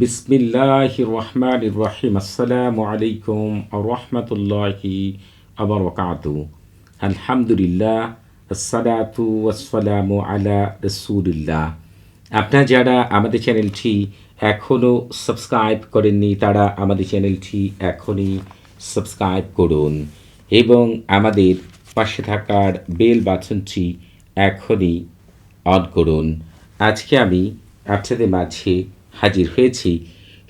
বিসমিল্লাহ রহমান রহিম। আসসালামু আলাইকুম রহমতুল্লাহি আবরকাতু আলহামদুলিল্লাহ, আসসালাতু আসসালামু আলা রসুলিল্লাহ। আপনারা যারা আমাদের চ্যানেলটি এখনও সাবস্ক্রাইব করেননি, তারা আমাদের চ্যানেলটি এখনই সাবস্ক্রাইব করুন এবং আমাদের পাশে থাকার বেল বাটনটি এখনই অন করুন। আজকে আমি আপনাদের মাঝে হাজির হয়েছি।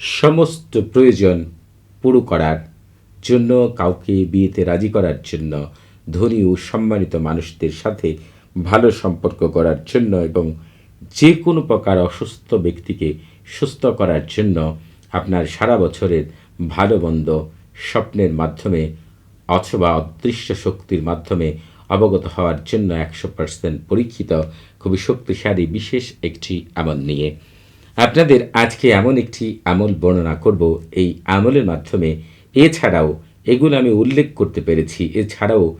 সমস্ত প্রয়োজন পুরো করার জন্য, কাউকে বিয়েতে রাজি করার জন্য, ধনী ও সম্মানিত মানুষদের সাথে ভালো সম্পর্ক করার জন্য এবং যে কোনো প্রকার অসুস্থ ব্যক্তিকে সুস্থ করার জন্য আপনার সারা বছরের ভালো মন্দ স্বপ্নের মাধ্যমে অথবা অদৃশ্য শক্তির মাধ্যমে অবগত হওয়ার জন্য একশো পার্সেন্ট পরীক্ষিত, খুবই শক্তিশালী, বিশেষ একটি আমল নিয়ে আপনাদের আজকে এমন একটি আমল বর্ণনা করব, এই আমলের মাধ্যমে। এছাড়াও এগুলো আমি উল্লেখ করতে পেরেছি। এছাড়াও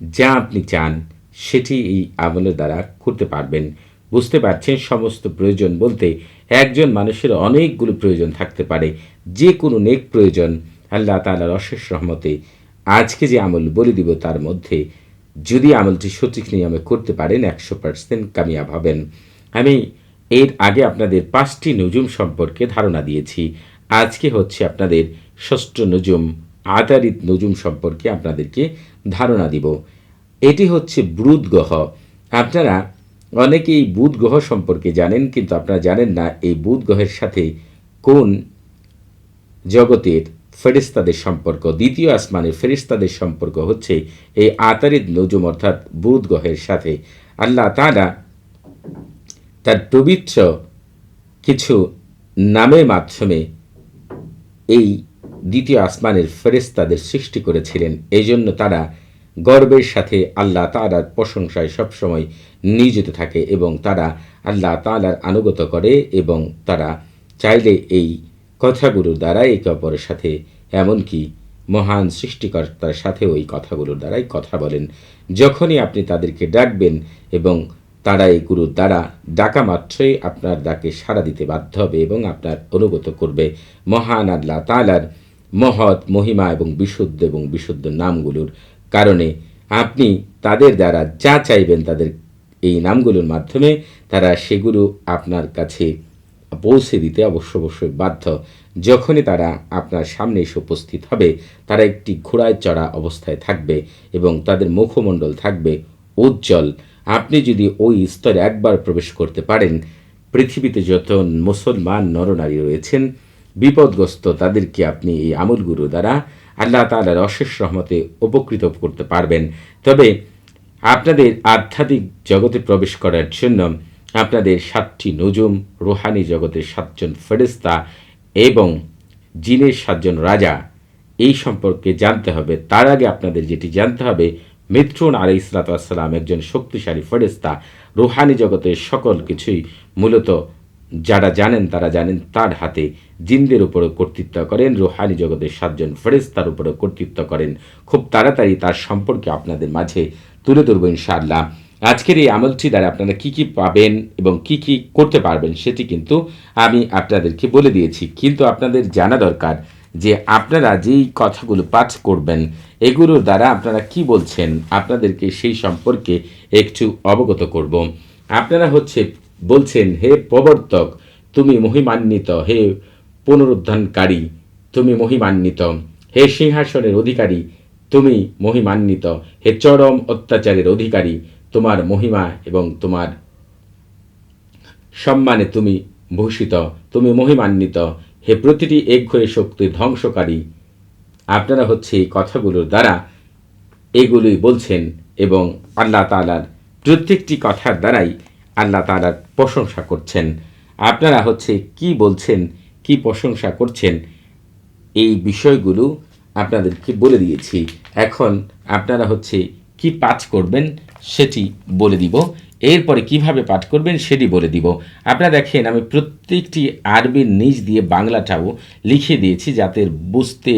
যা আপনি চান, সেটি এই আমলের দ্বারা করতে পারবেন। বুঝতে পারছেন, সমস্ত প্রয়োজন বলতে একজন মানুষের অনেকগুলো প্রয়োজন থাকতে পারে। যে কোনো নেক প্রয়োজন, আল্লাহ তালার অশেষ রহমতে আজকে যে আমল বলে দিব, তার মধ্যে যদি আমলটি সঠিক নিয়মে করতে পারেন, একশো পার্সেন্ট কামিয়াব হবেন। আমি এর আগে আপনাদের পাঁচটি নজুম সম্পর্কে ধারণা দিয়েছি। আজকে হচ্ছে আপনাদের ষষ্ঠ নজুম, আধারিত নজুম সম্পর্কে আপনাদেরকে ধারণা দিব। এটি হচ্ছে ব্রুদ গ্রহ। আপনারা অনেকেই বুধ গ্রহ সম্পর্কে জানেন, কিন্তু আপনারা জানেন না এই বুধ গ্রহের সাথে কোন জগতের ফেরিস্তাদের সম্পর্ক। দ্বিতীয় আসমানের ফেরিস্তাদের সম্পর্ক হচ্ছে এই আতারিদ নজুম অর্থাৎ বুধ গ্রহের সাথে। আল্লাহ তারা তার পবিত্র কিছু নামের মাধ্যমে এই দ্বিতীয় আসমানের ফেরেস্তাদের সৃষ্টি করেছিলেন। এই জন্য তারা গর্বের সাথে আল্লাহ তালার প্রশংসায় সবসময় নিয়োজিত থাকে এবং তারা আল্লাহ তালার আনুগত করে এবং তারা চাইলে এই কথাগুলোর দ্বারা একে অপরের সাথে, এমনকি মহান সৃষ্টিকর্তার সাথেও এই কথাগুলোর দ্বারাই কথা বলেন। যখনই আপনি তাদেরকে ডাকবেন এবং তারা এই গুরুর দ্বারা ডাকা মাত্রই আপনার ডাকে সাড়া দিতে বাধ্য হবে এবং আপনার অনুগত করবে। মহান আল্লাহ তালার মহৎ মহিমা এবং বিশুদ্ধ এবং বিশুদ্ধ নামগুলোর কারণে আপনি তাদের দ্বারা যা চাইবেন তাদের এই নামগুলোর মাধ্যমে তারা সেগুলো আপনার কাছে পৌঁছে দিতে অবশ্য অবশ্যই বাধ্য। যখনই তারা আপনার সামনে এসে উপস্থিত হবে, তারা একটি ঘোড়ায় চড়া অবস্থায় থাকবে এবং তাদের মুখমণ্ডল থাকবে উজ্জ্বল। আপনি যদি ওই স্তরে একবার প্রবেশ করতে পারেন, পৃথিবীতে যত মুসলমান নরনারী রয়েছেন, বিপদগ্রস্ত তাদেরকে আপনি এই আমলগুরু দ্বারা আল্লাহ তালার অশেষ রহমতে উপকৃত করতে পারবেন। তবে আপনাদের আধ্যাত্মিক জগতে প্রবেশ করার জন্য আপনাদের সাতটি নজুম রোহানি জগতের সাতজন ফেরিস্তা এবং জিনের সাতজন রাজা, এই সম্পর্কে জানতে হবে। তার আগে আপনাদের যেটি জানতে হবে মিত্রুন আলাই ইসলাতাম একজন শক্তিশালী ফেরিস্তা রুহানি জগতের সকল কিছুই মূলত যারা জানেন তারা জানেন তার হাতে। জিনদের উপরে কর্তৃত্ব করেন, রুহানি জগতের সাতজন ফেরেস্তার উপরে কর্তৃত্ব করেন। খুব তাড়াতাড়ি তার সম্পর্কে আপনাদের মাঝে তুলে ধরবো ইনশাআল্লাহ। আজকের এই আমলটি দ্বারা আপনারা কি কি পাবেন এবং কি কি করতে পারবেন সেটি কিন্তু আমি আপনাদেরকে বলে দিয়েছি। কিন্তু আপনাদের জানা দরকার যে আপনারা যেই কথাগুলো পাঠ করবেন, এগুলোর দ্বারা আপনারা কি বলছেন আপনাদেরকে সেই সম্পর্কে একটু অবগত করব। আপনারা হচ্ছে বলছেন, হে প্রবর্তক, তুমি মহিমান্বিত। হে পুনরুদ্ধানকারী, তুমি মহিমান্বিত। হে সিংহাসনের অধিকারী, তুমি মহিমান্বিত। হে চরম অত্যাচারের অধিকারী, তোমার মহিমা এবং তোমার সম্মানে তুমি ভূষিত। তুমি মহিমান্বিত। হে প্রতিটি একঘয়ে শক্তি ধ্বংসকারী। আপনারা হচ্ছে এই কথাগুলোর দ্বারা এগুলোই বলছেন এবং আল্লাহ তালার প্রত্যেকটি কথার দ্বারাই আল্লাহ তালার প্রশংসা করছেন। আপনারা হচ্ছে কি বলছেন, কি প্রশংসা করছেন, এই বিষয়গুলো আপনাদেরকে বলে দিয়েছি। এখন আপনারা হচ্ছে কি পাঠ করবেন সেটি বলে দিব। এরপরে কীভাবে পাঠ করবেন সেটি বলে দিব। আপনারা দেখেন, আমি প্রত্যেকটি আরবির নিজ দিয়ে বাংলাটাও লিখে দিয়েছি যাতে বুঝতে,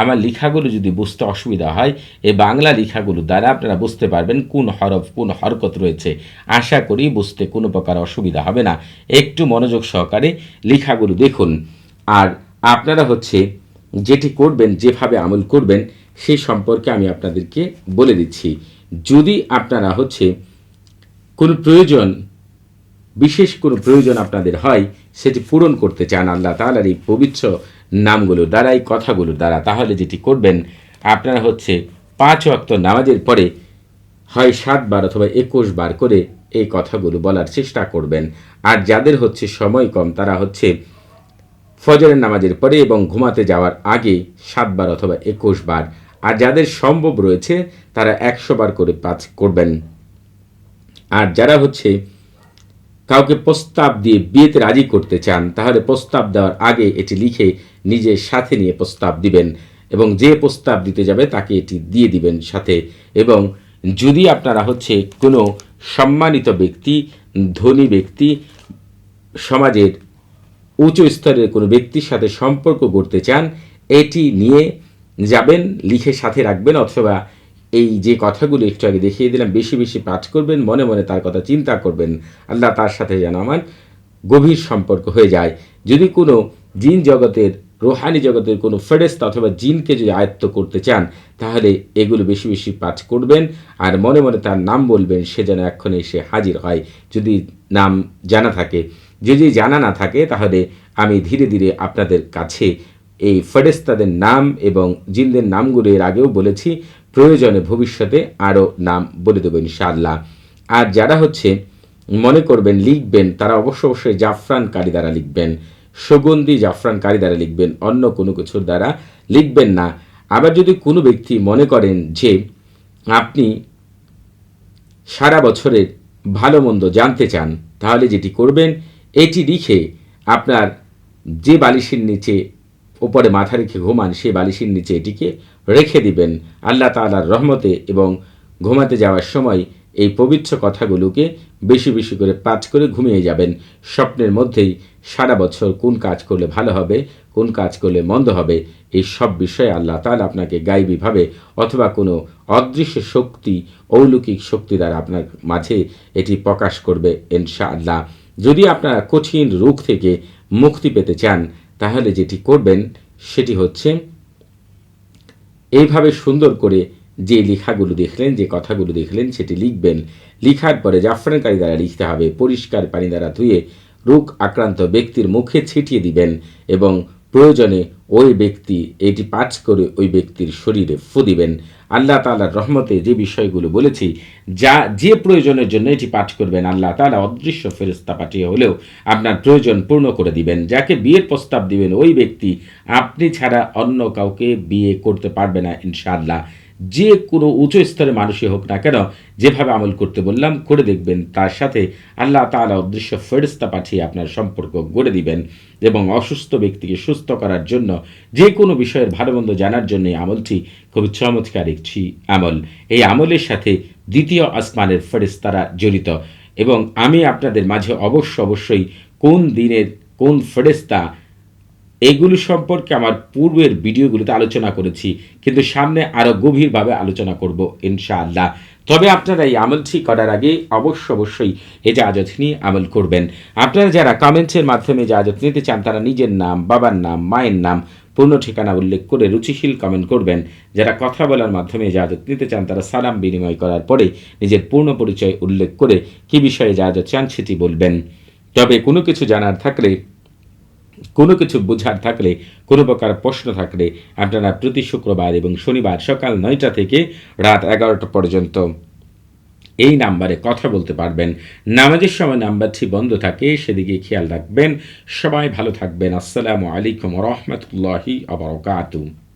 আমার লেখাগুলো যদি বুঝতে অসুবিধা হয় এই বাংলা লেখাগুলো দ্বারা আপনারা বুঝতে পারবেন কোন হরফ, কোন হরকত রয়েছে। আশা করি বুঝতে কোনো প্রকার অসুবিধা হবে না। একটু মনোযোগ সহকারে লেখাগুলো দেখুন। আর আপনারা হচ্ছে যেটি করবেন, যেভাবে আমল করবেন সেই সম্পর্কে আমি আপনাদেরকে বলে দিচ্ছি। যদি আপনারা হচ্ছে কোনো প্রয়োজন, বিশেষ কোনো প্রয়োজন আপনাদের হয়, সেটি পূরণ করতে চান আল্লাহ তাআলার এই পবিত্র নামগুলো দ্বারা, এই কথাগুলো দ্বারা, তাহলে যেটি করবেন, আপনারা হচ্ছে পাঁচ অক্ত নামাজের পরে হয় সাতবার অথবা একুশ বার করে এই কথাগুলো বলার চেষ্টা করবেন। আর যাদের হচ্ছে সময় কম, তারা হচ্ছে ফজরের নামাজের পরে এবং ঘুমাতে যাওয়ার আগে সাতবার অথবা একুশ বার। আর যাদের সম্ভব রয়েছে, তারা একশো বার করে পাঁচ করবেন। আর যারা হচ্ছে কাউকে প্রস্তাব দিয়ে বিয়েতে রাজি করতে চান, তাহলে প্রস্তাব দেওয়ার আগে এটি লিখে নিজের সাথে নিয়ে প্রস্তাব দিবেন এবং যে প্রস্তাব দিতে যাবে তাকে এটি দিয়ে দিবেন সাথে। এবং যদি আপনারা হচ্ছে কোনো সম্মানিত ব্যক্তি, ধনী ব্যক্তি, সমাজের উঁচু স্তরের কোনো ব্যক্তির সাথে সম্পর্ক করতে চান, এটি নিয়ে যাবেন, লিখে সাথে রাখবেন অথবা এই যে কথাগুলো একটু আগে দেখিয়ে দিলাম, বেশি বেশি পাঠ করবেন, মনে মনে তার কথা চিন্তা করবেন। আল্লাহ তার সাথে যেন আমার গভীর সম্পর্ক হয়ে যায়। যদি কোনো জিন জগতের, রোহানি জগতের কোনো ফেরেস্তা অথবা জিনকে যদি আয়ত্ত করতে চান, তাহলে এগুলো বেশি বেশি পাঠ করবেন আর মনে মনে তার নাম বলবেন, সে যেন এক্ষণে এসে হাজির হয়। যদি নাম জানা থাকে, যদি জানা না থাকে, তাহলে আমি ধীরে ধীরে আপনাদের কাছে এই ফেরেস্তাদের নাম এবং জিনদের নামগুলো এর আগেও বলেছি। প্রয়োজনে ভবিষ্যতে আরও নাম বলে দেবেন ইনশাআল্লাহ। আর যারা হচ্ছে মনে করবেন লিখবেন, তারা অবশ্য অবশ্যই জাফরানকারী দ্বারা লিখবেন, সুগন্ধি জাফরানকারী দ্বারা লিখবেন, অন্য কোনো কিছুর দ্বারা লিখবেন না। আবার যদি কোনো ব্যক্তি মনে করেন যে আপনি সারা বছরের ভালো মন্দ জানতে চান, তাহলে যেটি করবেন, এটি লিখে আপনার যে বালিশের নিচে ওপরে মাথা রেখে ঘুমান সেই বালিশের নিচে এটিকে রেখে দিবেন। আল্লাহ তাআলার রহমতে এবং ঘুমাতে যাওয়ার সময় এই পবিত্র কথাগুলোকে বেশি বেশি করে পাঠ করে ঘুমিয়ে যাবেন। স্বপ্নের মধ্যেই সারা বছর কোন কাজ করলে ভালো হবে, কোন কাজ করলে মন্দ হবে, এই সব বিষয়ে আল্লাহ তাআলা আপনাকে গাইবীভাবে অথবা কোনো অদৃশ্য শক্তি, অলৌকিক শক্তি দ্বারা আপনার মাঝে এটি প্রকাশ করবে ইনশাআল্লাহ। যদি আপনারা কঠিন রোগ থেকে মুক্তি পেতে চান তাহলে যেটি করবেন, সেটি হচ্ছে এইভাবে সুন্দর করে যে লেখাগুলো দেখলেন, যে কথাগুলো দেখলেন, সেটি লিখবেন। লিখার পরে জাফরানকারী দ্বারা লিখতে হবে, পরিষ্কার পানি দ্বারা ধুয়ে রোগ আক্রান্ত ব্যক্তির মুখে ছিটিয়ে দিবেন এবং প্রয়োজনে ওই ব্যক্তি এটি পাঠ করে ওই ব্যক্তির শরীরে ফু দিবেন। আল্লাহ তালার রহমতে যে বিষয়গুলো বলেছি, যা যে প্রয়োজনের জন্য এটি পাঠ করবেন, আল্লাহ তালা অদৃশ্য ফেরস্তা পাঠিয়ে হলেও আপনার প্রয়োজন পূর্ণ করে দিবেন। যাকে বিয়ের প্রস্তাব দিবেন ওই ব্যক্তি, আপনি ছাড়া অন্য কাউকে বিয়ে করতে পারবে না, ইনশাআল্লাহ। যে কোনো উঁচু স্তরের মানুষই হোক না কেন যেভাবে আমল করতে বললাম, করে দেখবেন। তার সাথে আল্লাহ তাআলা অদৃশ্য ফেরিস্তা পাঠিয়ে আপনার সম্পর্ক গড়ে দিবেন এবং অসুস্থ ব্যক্তিকে সুস্থ করার জন্য যে কোনো বিষয়ের ভালো মন্দ জানার জন্য এই আমলটি খুবই চমৎকার একটি আমল। এই আমলের সাথে দ্বিতীয় আসমানের ফেরিস্তারা জড়িত এবং আমি আপনাদের মাঝে অবশ্য অবশ্যই কোন দিনের কোন ফেরিস্তা এগুলো সম্পর্কে আমার পূর্বের ভিডিওগুলিতে আলোচনা করেছি, কিন্তু সামনে আরও গভীরভাবে আলোচনা করব, ইনশাআল্লাহ। তবে আপনারা এই আমলটি করার আগে অবশ্য অবশ্যই এজাজত নিয়ে আমল করবেন। আপনারা যারা কমেন্টসের মাধ্যমে এজাজত নিতে চান, তারা নিজের নাম, বাবার নাম, মায়ের নাম, পূর্ণ ঠিকানা উল্লেখ করে রুচিশীল কমেন্ট করবেন। যারা কথা বলার মাধ্যমে এজাজত নিতে চান, তারা সালাম বিনিময় করার পরে নিজের পূর্ণ পরিচয় উল্লেখ করে কী বিষয়ে এজাজত চান সেটি বলবেন। তবে কোনো কিছু জানার থাকলে কোনো কিছু বোঝার থাকলে, কোনো প্রকার প্রশ্ন থাকলে আপনারা প্রতি শুক্রবার এবং শনিবার সকাল নয়টা থেকে রাত এগারোটা পর্যন্ত এই নাম্বারে কথা বলতে পারবেন। নামাজের সময় নাম্বারটি বন্ধ থাকে, সেদিকে খেয়াল রাখবেন। সবাই ভালো থাকবেন। আসসালামু আলাইকুম রহমতুল্লাহি আবরকাতু